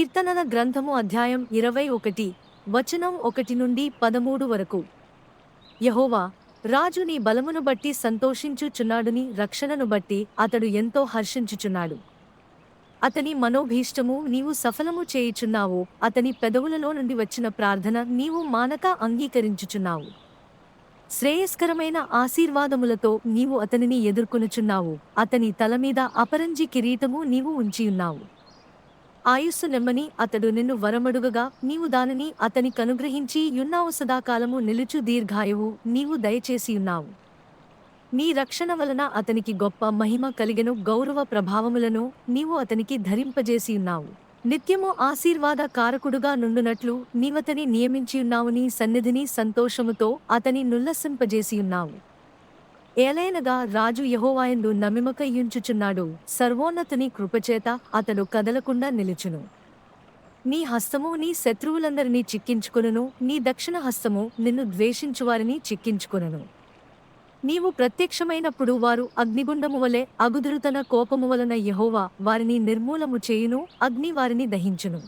కీర్తనల గ్రంథము అధ్యాయం ఇరవై ఒకటి వచనం ఒకటి నుండి పదమూడు వరకు. యహోవా రాజు నీ బలమును బట్టి సంతోషించుచున్నాడుని రక్షణను బట్టి అతడు ఎంతో హర్షించుచున్నాడు. అతని మనోభీష్టము నీవు సఫలము చేయుచున్నావు అతని పెదవులలో నుండి వచ్చిన ప్రార్థన నీవు మానక అంగీకరించుచున్నావు. శ్రేయస్కరమైన ఆశీర్వాదములతో నీవు అతనిని ఎదుర్కొనుచున్నావు అతని తల మీద అపరంజి కిరీటము నీవు ఉంచియున్నావు. ఆయుస్సు నెమ్మని అతడు నిన్ను వరమడుగగా నీవు దానిని అతని కనుగ్రహించి యున్నావు సదాకాలము నిలుచు దీర్ఘాయువు నీవు దయచేసియున్నావు నీ రక్షణ వలన అతనికి గొప్ప మహిమ కలిగను గౌరవ ప్రభావములను నీవు అతనికి ధరింపజేసియున్నావు నిత్యము ఆశీర్వాద కారకుడుగా నుండునట్లు నీవతని నియమించియున్నావు నీ సన్నిధిని సంతోషముతో అతని నుల్లసింపజేసియున్నావు ఏలైనగా రాజు యహోవాయందు నమ్మిమకయ్యుంచుచున్నాడు. సర్వోన్నతుని కృపచేత అతడు కదలకుండా నిలుచును. నీ హస్తము నీ శత్రువులందరినీ చిక్కించుకొనును నీ దక్షిణ హస్తము నిన్ను ద్వేషించువారిని చిక్కించుకొనును. నీవు ప్రత్యక్షమైనప్పుడు వారు అగ్నిగుండము వలె అగుదురుతన కోపము వలన యహోవా వారిని నిర్మూలము చేయును అగ్ని వారిని దహించును.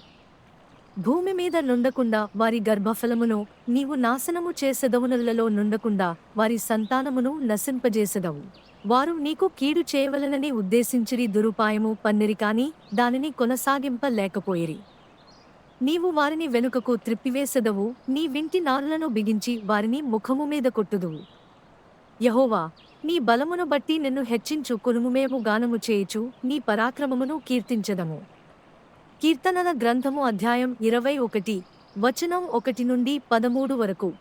భూమి మీద నుండకుండా వారి గర్భఫలమును నీవు నాశనము చేసెదవునలలో నుండకుండా వారి సంతానమును నశింపజేసెదవు. వారు నీకు కీడు చేయవలనని ఉద్దేశించిరి దురుపాయము పన్నిరి కాని దానిని కొనసాగింపలేకపోయిరి. నీవు వారిని వెనుకకు త్రిప్పివేసెదవు నీ వింటి నారులను బిగించి వారిని ముఖము మీద కొట్టుదువు. యహోవా నీ బలమును బట్టి నిన్ను హెచ్చించు కునుముమేము గానము చేయుచు నీ పరాక్రమమును కీర్తించదము. కీర్తనల గ్రంథము అధ్యాయం ఇరవై ఒకటి వచనం ఒకటి నుండి పదమూడు వరకు.